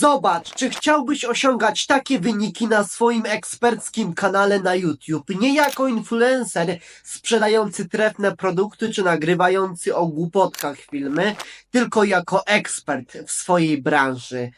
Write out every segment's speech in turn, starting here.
Zobacz, czy chciałbyś osiągać takie wyniki na swoim eksperckim kanale na YouTube, nie jako influencer sprzedający trefne produkty czy nagrywający o głupotkach filmy, tylko jako ekspert w swojej branży.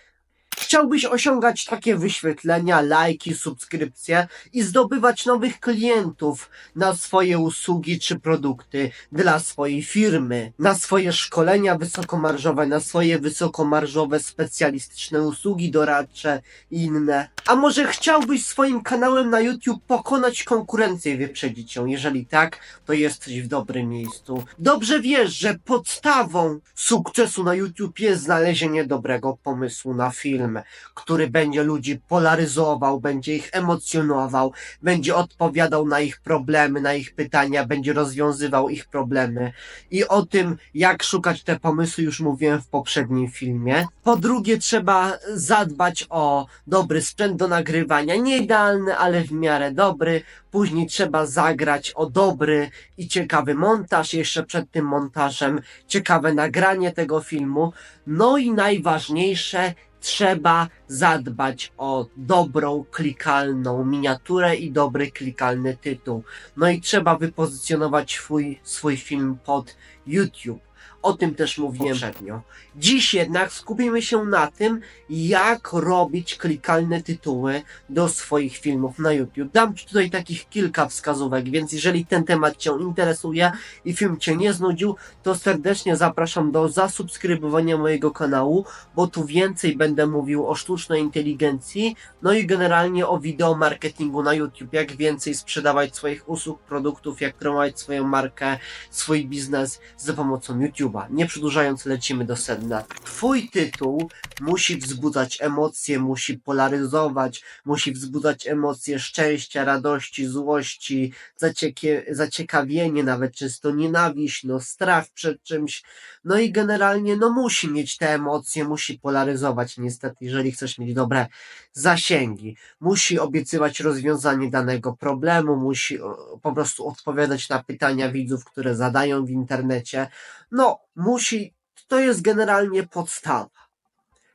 Chciałbyś osiągać takie wyświetlenia, lajki, subskrypcje i zdobywać nowych klientów na swoje usługi czy produkty dla swojej firmy, na swoje szkolenia wysokomarżowe, na swoje wysokomarżowe specjalistyczne usługi doradcze i inne. A może chciałbyś swoim kanałem na YouTube pokonać konkurencję i wyprzedzić ją? Jeżeli tak, to jesteś w dobrym miejscu. Dobrze wiesz, że podstawą sukcesu na YouTube jest znalezienie dobrego pomysłu na film, który będzie ludzi polaryzował, będzie ich emocjonował, będzie odpowiadał na ich problemy, na ich pytania, będzie rozwiązywał ich problemy. I o tym, jak szukać te pomysły, już mówiłem w poprzednim filmie. Po drugie, trzeba zadbać o dobry sprzęt do nagrywania. Nie idealny, ale w miarę dobry. Później trzeba zagrać o dobry i ciekawy montaż. Jeszcze przed tym montażem ciekawe nagranie tego filmu. No i najważniejsze, trzeba zadbać o dobrą, klikalną miniaturę i dobry, klikalny tytuł. No i trzeba wypozycjonować swój, swój film pod YouTube. O tym też mówiłem poprzednio. Dziś jednak skupimy się na tym, jak robić klikalne tytuły do swoich filmów na YouTube. Dam Ci tutaj takich kilka wskazówek, więc jeżeli ten temat Cię interesuje i film Cię nie znudził, to serdecznie zapraszam do zasubskrybowania mojego kanału, bo tu więcej będę mówił o sztucznej inteligencji, no i generalnie o wideo marketingu na YouTube, jak więcej sprzedawać swoich usług, produktów, jak promować swoją markę, swój biznes za pomocą YouTube'a. Nie przedłużając, lecimy do sedna. Twój tytuł musi wzbudzać emocje, musi polaryzować, musi wzbudzać emocje szczęścia, radości, złości, zaciecie, zaciekawienie, nawet często nienawiść, no strach przed czymś. No i generalnie, no musi mieć te emocje, musi polaryzować niestety, jeżeli chcesz mieć dobre zasięgi. Musi obiecywać rozwiązanie danego problemu, musi po prostu odpowiadać na pytania widzów, które zadają w internecie. No, musi, to jest generalnie podstawa.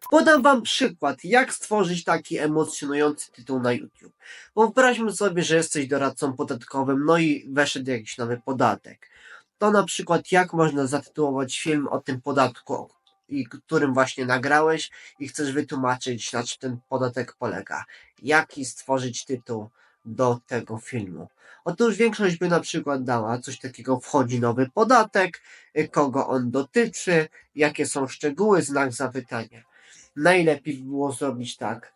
Podam Wam przykład, jak stworzyć taki emocjonujący tytuł na YouTube. Wyobraźmy sobie, że jesteś doradcą podatkowym, no i weszedł jakiś nowy podatek. To na przykład, jak można zatytułować film o tym podatku, i którym właśnie nagrałeś i chcesz wytłumaczyć, na czym ten podatek polega. Jaki stworzyć tytuł do tego filmu. Otóż większość by na przykład dała coś takiego, wchodzi nowy podatek, y, kogo on dotyczy, jakie są szczegóły, znak zapytania. Najlepiej by było zrobić tak.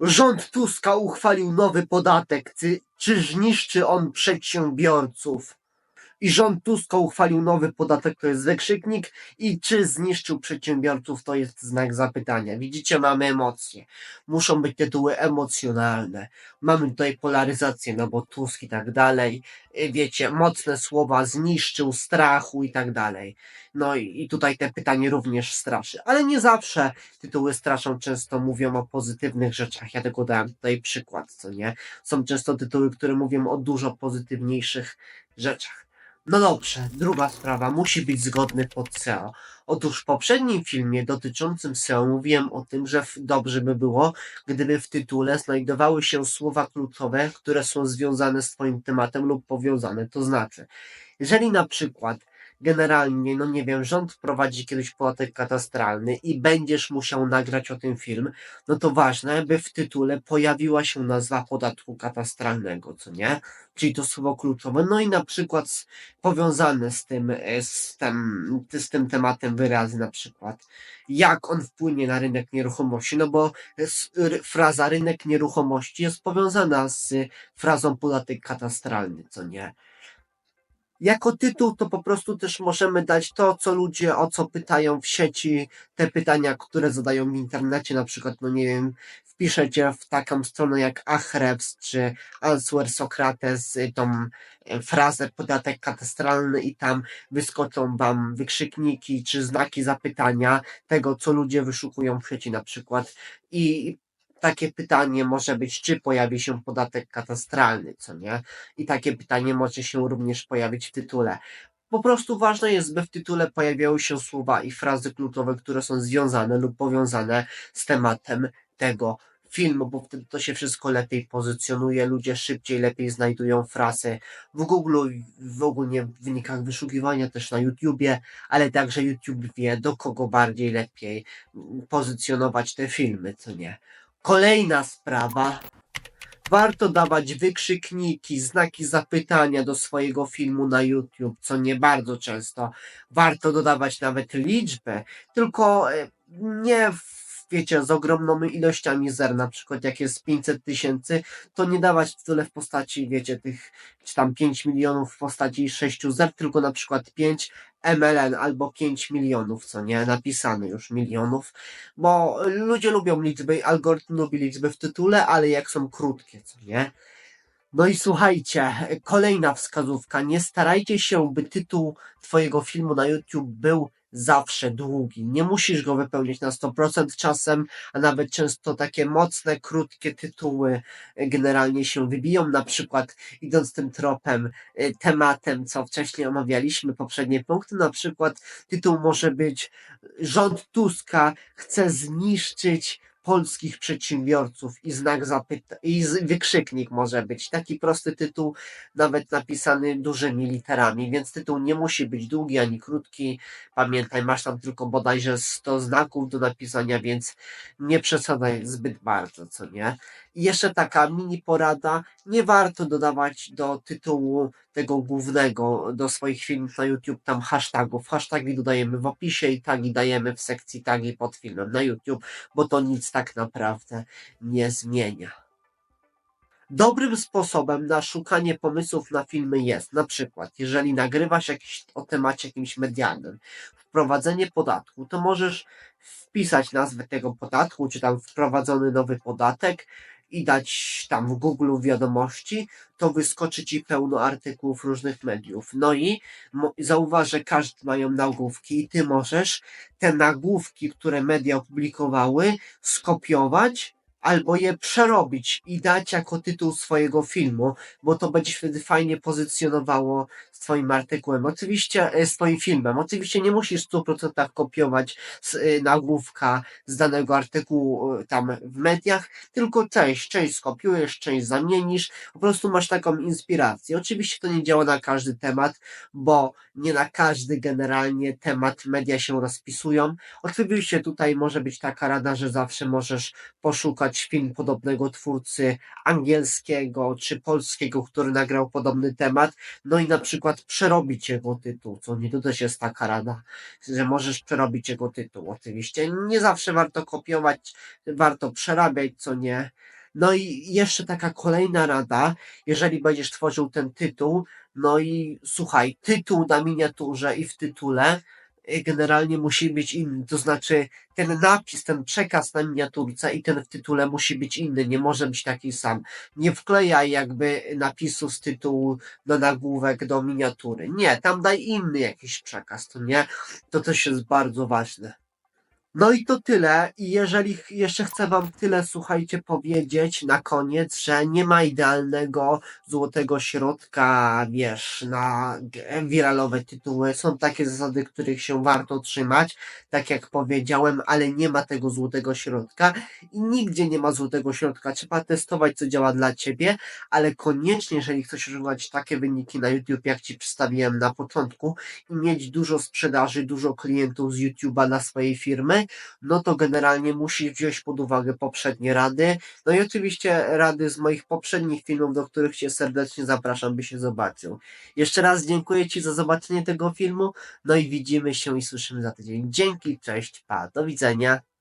Rząd Tuska uchwalił nowy podatek. Czy, czy zniszczy on przedsiębiorców? I rząd Tuska uchwalił nowy podatek, to jest wykrzyknik. I czy zniszczył przedsiębiorców, to jest znak zapytania. Widzicie, mamy emocje. Muszą być tytuły emocjonalne. Mamy tutaj polaryzację, no bo Tusk i tak dalej. Y, Wiecie, mocne słowa, zniszczył, strachu i tak dalej. No i, i tutaj te pytanie również straszy. Ale nie zawsze tytuły straszą, często mówią o pozytywnych rzeczach. Ja tego dałem tutaj przykład, co nie? Są często tytuły, które mówią o dużo pozytywniejszych rzeczach. No dobrze, druga sprawa, musi być zgodny pod SEO. Otóż w poprzednim filmie dotyczącym SEO mówiłem o tym, że dobrze by było, gdyby w tytule znajdowały się słowa kluczowe, które są związane z Twoim tematem lub powiązane. To znaczy, jeżeli na przykład generalnie, no nie wiem, rząd wprowadzi kiedyś podatek katastralny i będziesz musiał nagrać o tym film, no to ważne, by w tytule pojawiła się nazwa podatku katastralnego, co nie? Czyli to słowo kluczowe. No i na przykład powiązane z tym, e, z tym, z tym tematem wyrazy na przykład. Jak on wpłynie na rynek nieruchomości? No bo fraza rynek nieruchomości jest powiązana z frazą podatek katastralny, co nie? Jako tytuł to po prostu też możemy dać to, co ludzie o co pytają w sieci, te pytania, które zadają w internecie, na przykład, no nie wiem, wpiszecie w taką stronę jak Ahrefs czy Answer Socrates y, tą e, frazę podatek katastralny i tam wyskoczą wam wykrzykniki czy znaki zapytania tego, co ludzie wyszukują w sieci na przykład. I takie pytanie może być, czy pojawi się podatek katastralny, co nie? I takie pytanie może się również pojawić w tytule. Po prostu ważne jest, by w tytule pojawiały się słowa i frazy kluczowe, które są związane lub powiązane z tematem tego filmu, bo wtedy to się wszystko lepiej pozycjonuje, ludzie szybciej, lepiej znajdują frazy w Google, w ogólnie w wynikach wyszukiwania, też na YouTubie, ale także YouTube wie, do kogo bardziej lepiej pozycjonować te filmy, co nie. Kolejna sprawa. Warto dawać wykrzykniki, znaki zapytania do swojego filmu na YouTube, co nie bardzo często. Warto dodawać nawet liczbę, tylko e, nie w, wiecie, z ogromnymi ilościami zer, na przykład jak jest 500 tysięcy, to nie dawać tyle w postaci, wiecie, tych, czy tam 5 milionów w postaci 6 zer, tylko na przykład 5 MLN albo 5 milionów, co nie, napisane już milionów, bo ludzie lubią liczby, algorytm lubi liczby w tytule, ale jak są krótkie, co nie. No i słuchajcie, kolejna wskazówka. Nie starajcie się, by tytuł Twojego filmu na YouTube był zawsze długi. Nie musisz go wypełnić na 100% czasem, a nawet często takie mocne, krótkie tytuły e, generalnie się wybiją. Na przykład, idąc tym tropem, e, tematem, co wcześniej omawialiśmy, poprzednie punkty, na przykład tytuł może być Rząd Tuska chce zniszczyć polskich przedsiębiorców i znak zapytania, i wykrzyknik może być. Taki prosty tytuł, nawet napisany dużymi literami, więc tytuł nie musi być długi ani krótki. Pamiętaj, masz tam tylko bodajże 100 znaków do napisania, więc nie przesadzaj zbyt bardzo, co nie? I jeszcze taka mini porada, nie warto dodawać do tytułu tego głównego, do swoich filmów na YouTube tam hashtagów. Hashtagi dodajemy w opisie i tagi dajemy w sekcji tagi pod filmem na YouTube, bo to nic tak naprawdę nie zmienia. Dobrym sposobem na szukanie pomysłów na filmy jest na przykład, jeżeli nagrywasz jakiś o temacie jakimś medialnym, wprowadzenie podatku, to możesz wpisać nazwę tego podatku, czy tam wprowadzony nowy podatek i dać tam w Google wiadomości, to wyskoczy ci pełno artykułów różnych mediów. No i zauważ, że każdy mają nagłówki i ty możesz te nagłówki, które media opublikowały, skopiować albo je przerobić i dać jako tytuł swojego filmu, bo to będzie wtedy fajnie pozycjonowało z twoim artykułem. Oczywiście e, z twoim filmem. Oczywiście nie musisz w 100% kopiować z y, nagłówka z danego artykułu y, tam w mediach, tylko część, część skopiujesz, część zamienisz, po prostu masz taką inspirację. Oczywiście to nie działa na każdy temat, bo nie na każdy generalnie temat media się rozpisują. Oczywiście tutaj może być taka rada, że zawsze możesz poszukać film podobnego twórcy angielskiego czy polskiego, który nagrał podobny temat, no i na przykład przerobić jego tytuł, co nie to też jest taka rada, że możesz przerobić jego tytuł. Oczywiście nie zawsze warto kopiować, warto przerabiać, co nie. No i jeszcze taka kolejna rada, jeżeli będziesz tworzył ten tytuł, no i słuchaj, tytuł na miniaturze i w tytule generalnie musi być inny, to znaczy ten napis, ten przekaz na miniaturce i ten w tytule musi być inny, nie może być taki sam. Nie wklejaj jakby napisu z tytułu na nagłówek do miniatury. Nie, tam daj inny jakiś przekaz, to nie? To też jest bardzo ważne. No i to tyle. I jeżeli jeszcze chcę Wam tyle, słuchajcie, powiedzieć na koniec, że nie ma idealnego złotego środka, wiesz, na wiralowe tytuły. Są takie zasady, których się warto trzymać, tak jak powiedziałem, ale nie ma tego złotego środka i nigdzie nie ma złotego środka. Trzeba testować, co działa dla Ciebie, ale koniecznie, jeżeli chcesz osiągać takie wyniki na YouTube, jak Ci przedstawiłem na początku i mieć dużo sprzedaży, dużo klientów z YouTube'a dla swojej firmy, no to generalnie musisz wziąć pod uwagę poprzednie rady. No i oczywiście rady z moich poprzednich filmów, do których Cię serdecznie zapraszam, by się zobaczył. Jeszcze raz dziękuję Ci za zobaczenie tego filmu, no i widzimy się i słyszymy za tydzień. Dzięki, cześć, pa, do widzenia.